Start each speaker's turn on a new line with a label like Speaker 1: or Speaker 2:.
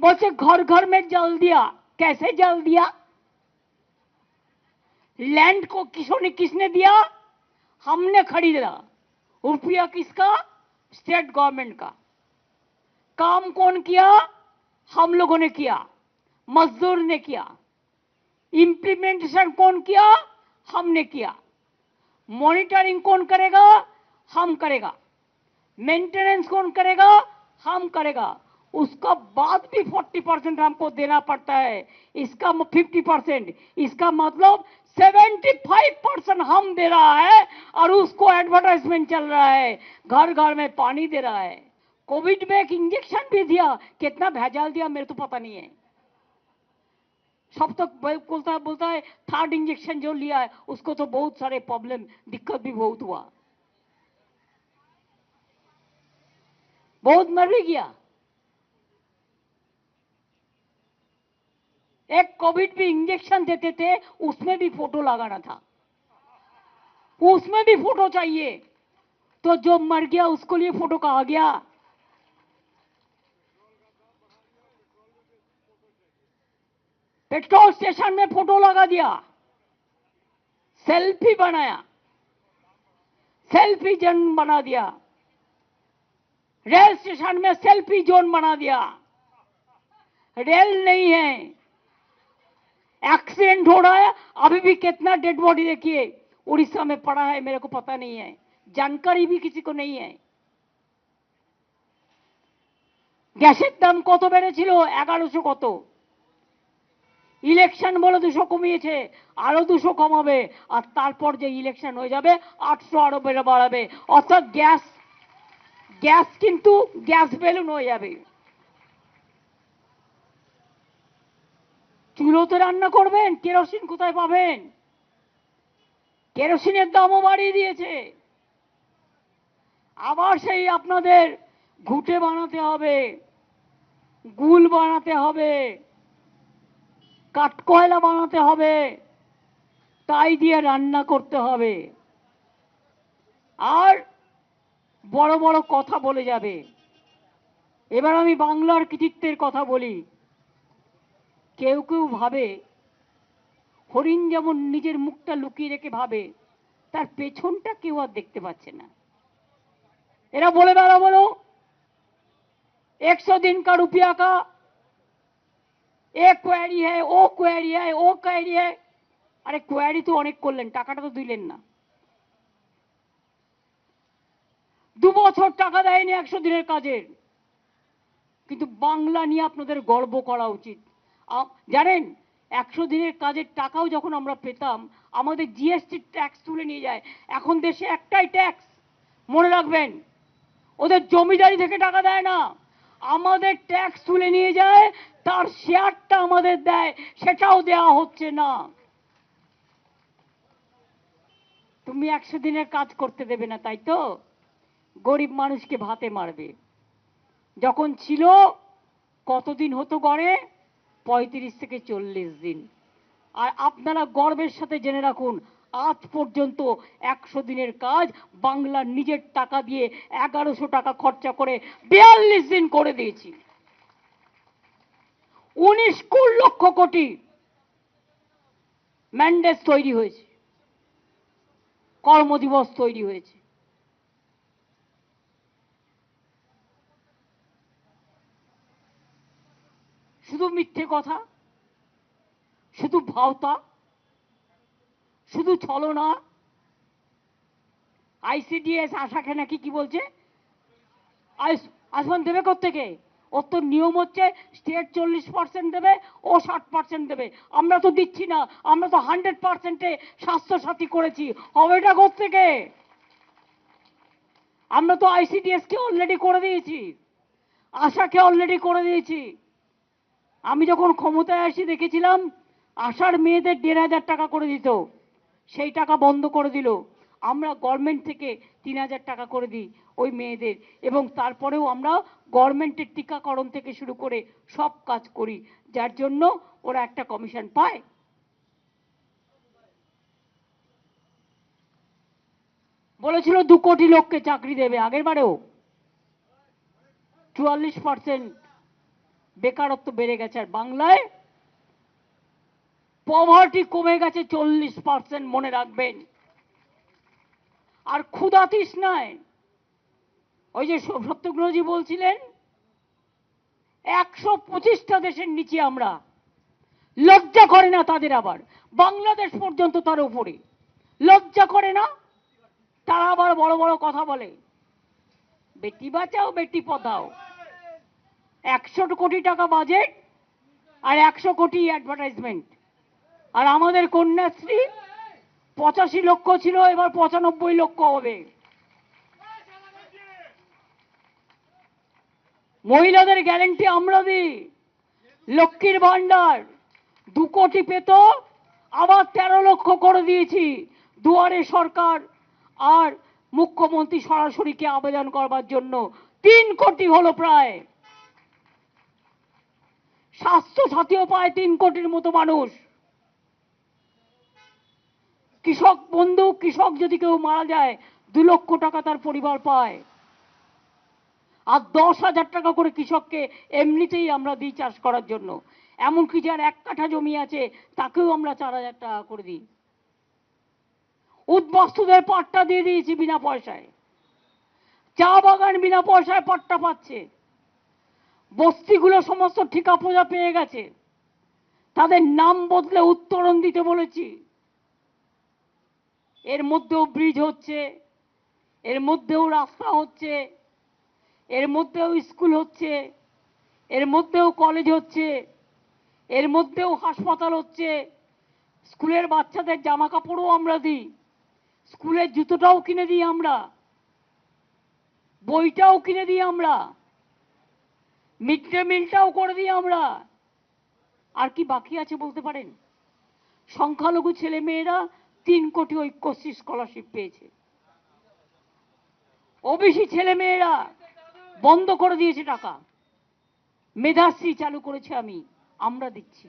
Speaker 1: बोलते घर घर में जल दिया। कैसे जल दिया? लैंड को किसों किसने किसने दिया? हमने खरीदा। रुपया किसका? स्टेट गवर्नमेंट का। काम कौन किया? हम लोगों ने किया। मजदूर ने किया। इम्प्लीमेंटेशन कौन किया? हमने किया। मॉनिटरिंग कौन करेगा? हम करेगा। मेंटेनेंस कौन करेगा? हम करेगा। उसका बाद भी 40 परसेंट हमको देना पड़ता है। इसका 50 परसेंट इसका मतलब 75 परसेंट हम दे रहा है और उसको एडवर्टाइजमेंट चल रहा है। घर घर में पानी दे रहा है। कोविड में एक इंजेक्शन भी दिया। कितना भेजाल दिया मेरे तो पता नहीं है। सब तक बोलता है बोलता है थर्ड इंजेक्शन जो लिया है, उसको तो बहुत सारे प्रॉब्लम दिक्कत भी बहुत हुआ। बहुत मर भी गया। एक कोविड भी इंजेक्शन देते थे, उसमें भी फ़ोटो लगाना था। उसमें भी फ़ोटो चाहिए। तो जो मर गया, उसको लिए फ़ोटो कहा गया। पेट्रोल स्टेशन में फ़ोटो लगा दिया। सेल्फी बनाया। सेल्फी जोन बना दिया। रेल स्टेशन में सेल्फी जोन बना दिया। रेल नहीं है। एक्सीडेंट हो रहा है अभी भी कितना डेड बॉडी देखिए उड़ीसा में पड़ा है मेरे को पता नहीं है जानकारी भी किसी को नहीं है গ্যাসের দাম কত বেড়েছিল এগারোশো কত ইলেকশন বলে দুশো কমিয়েছে আরো দুশো কমাবে আর তারপর যে ইলেকশন হয়ে যাবে আটশো আরো বেড়ে বাড়াবে অর্থাৎ গ্যাস গ্যাস কিন্তু গ্যাস বেলুন হয়ে যাবে চুলোতে রান্না করবেন, কেরোসিন কোথায় পাবেন? কেরোসিনের দামও বাড়িয়ে দিয়েছে। আবার সেই আপনাদের ঘুটে বানাতে হবে, গুল বানাতে হবে, কাঠকয়লা বানাতে হবে, তাই দিয়ে রান্না করতে হবে। আর বড় বড় কথা বলে যাবে। এবার আমি বাংলার কৃতিত্বের কথা বলি। কেউ কেউ ভাবে, হরিণ যেমন নিজের মুখটা লুকিয়ে রেখে ভাবে, তার পেছনটা কেউ আর দেখতে পাচ্ছে না। এরা বলে বেড়া বলো। একশো দিন কা রুপিয়া কা এ কোয়ারি হ্যায়, ও কোয়ারি হ্যায়, ও কোয়ারি হ্যায়। আরে কোয়ারি তো অনেক করলেন, টাকাটা তো দিলেন না। দু বছর টাকা দেয়নি একশো দিনের কাজের। কিন্তু বাংলা নিয়ে আপনাদের গর্ব করা উচিত। জানেন, একশো দিনের কাজের টাকাও যখন আমরা পেতাম, আমাদের জিএসটি ট্যাক্স তুলে নিয়ে যায়। এখন দেশে একটাই ট্যাক্স মনে রাখবেন, ওদের জমিদারি থেকে টাকা দেয় না। আমাদের ট্যাক্স তুলে নিয়ে যায়, তার শেয়ারটা আমাদের দেয়, সেটাও দেওয়া হচ্ছে না। তুমি একশো দিনের কাজ করতে দেবে না, তাই তো? গরিব মানুষকে ভাতে মারবে। যখন ছিল, কতদিন হতো গড়ে? পঁয়ত্রিশ থেকে চল্লিশ দিন। আর আপনারা গর্বের সাথে জেনে রাখুন, আজ পর্যন্ত একশো দিনের কাজ বাংলার নিজের টাকা দিয়ে এগারোশো টাকা খরচা করে বিয়াল্লিশ দিন করে দিয়েছি। উনিশ কুড় লক্ষ কোটি ম্যান্ডেজ তৈরি হয়েছে। কর্মদিবস তৈরি হয়েছে। শুধু মিথ্যে কথা, শুধু ভাওতা, শুধু ছলনা। আইসিডিএস আশাকে নাকি কি বলছে? আয়ুষ- দেবে থেকে ওর তো নিয়ম হচ্ছে স্টেট চল্লিশ পার্সেন্ট দেবে ও ষাট পার্সেন্ট দেবে। আমরা তো দিচ্ছি না, আমরা তো হান্ড্রেড পার্সেন্টে স্বাস্থ্যসাথী করেছি। হবে এটা থেকে আমরা তো আইসিডিএস কে অলরেডি করে দিয়েছি। আশাকে অলরেডি করে দিয়েছি। আমি যখন ক্ষমতায় আসি দেখেছিলাম আশার মেয়েদের দেড় হাজার টাকা করে দিত। সেই টাকা বন্ধ করে দিল। আমরা গভর্নমেন্ট থেকে তিন হাজার টাকা করে দিই ওই মেয়েদের। এবং তারপরেও আমরা গভর্নমেন্টের টিকাকরণ থেকে শুরু করে সব কাজ করি, যার জন্য ওরা একটা কমিশন পায়। বলেছিল দু কোটি লোককে চাকরি দেবে আগের বারেও চুয়াল্লিশ পার্সেন্ট বেকারত্ব বেড়ে গেছে আর বাংলায় পভার্টি কমে গেছে চল্লিশ পার্সেন্ট মনে রাখবেন। আর ক্ষুধা তৃষ্ণায়, ওই যে সত্যগ্রহজি বলছিলেন, একশো পঁচিশটা দেশের নিচে আমরা। লজ্জা করে না তাদের আবার। বাংলাদেশ পর্যন্ত তার উপরে। লজ্জা করে না, তারা আবার বড় বড় কথা বলে। বেটি বাঁচাও, বেটি পতাও একশো কোটি টাকা বাজেট আর একশো কোটি অ্যাডভার্টাইজমেন্ট আর আমাদের কন্যাশ্রী পঁচাশি লক্ষ ছিল, এবার পঁচানব্বই লক্ষ হবে। মহিলাদের গ্যারেন্টি আমরা দিই। লক্ষ্মীর ভান্ডার দু কোটি পেত, আবার তেরো লক্ষ করে দিয়েছি দুয়ারে সরকার আর মুখ্যমন্ত্রী সরাসরিকে আবেদন করবার জন্য? তিন কোটি হলো প্রায়। স্বাস্থ্য সাথীও পায় তিন কোটির মতো মানুষ। কৃষক বন্ধু, কৃষক যদি কেউ মারা যায়, দু লক্ষ টাকা তার পরিবার পায়। আর দশ হাজার টাকা করে কৃষককে এমনিতেই আমরা দিই চাষ করার জন্য। এমনকি যার এক কাঠা জমি আছে, তাকেও আমরা চার হাজার টাকা করে দিই। উদ্বাস্তুদের পাট্টা দিয়ে দিয়েছি বিনা পয়সায়। চা বাগান বিনা পয়সায় পাট্টা পাচ্ছে। বস্তিগুলো সমস্ত ঠিকা পূজা পেয়ে গেছে। তাদের নাম বদলে উত্তরণ দিতে বলেছি। এর মধ্যেও ব্রিজ হচ্ছে, এর মধ্যেও রাস্তা হচ্ছে, এর মধ্যেও স্কুল হচ্ছে, এর মধ্যেও কলেজ হচ্ছে, এর মধ্যেও হাসপাতাল হচ্ছে। স্কুলের বাচ্চাদের জামা কাপড়ও আমরা দিই, স্কুলের জুতোটাও কিনে দিই আমরা, বইটাও কিনে দিই আমরা। মিড ডে মিলটাও করে দিই আমরা। আর কি বাকি আছে বলতে পারেন? সংখ্যালঘু ছেলে মেয়েরা তিন কোটি ঐক্যশ্রী স্কলারশিপ পেয়েছে। ওবিসি ছেলে মেয়েরা বন্ধ করে দিয়েছে টাকা। মেধাশ্রী চালু করেছে আমি, আমরা দিচ্ছি।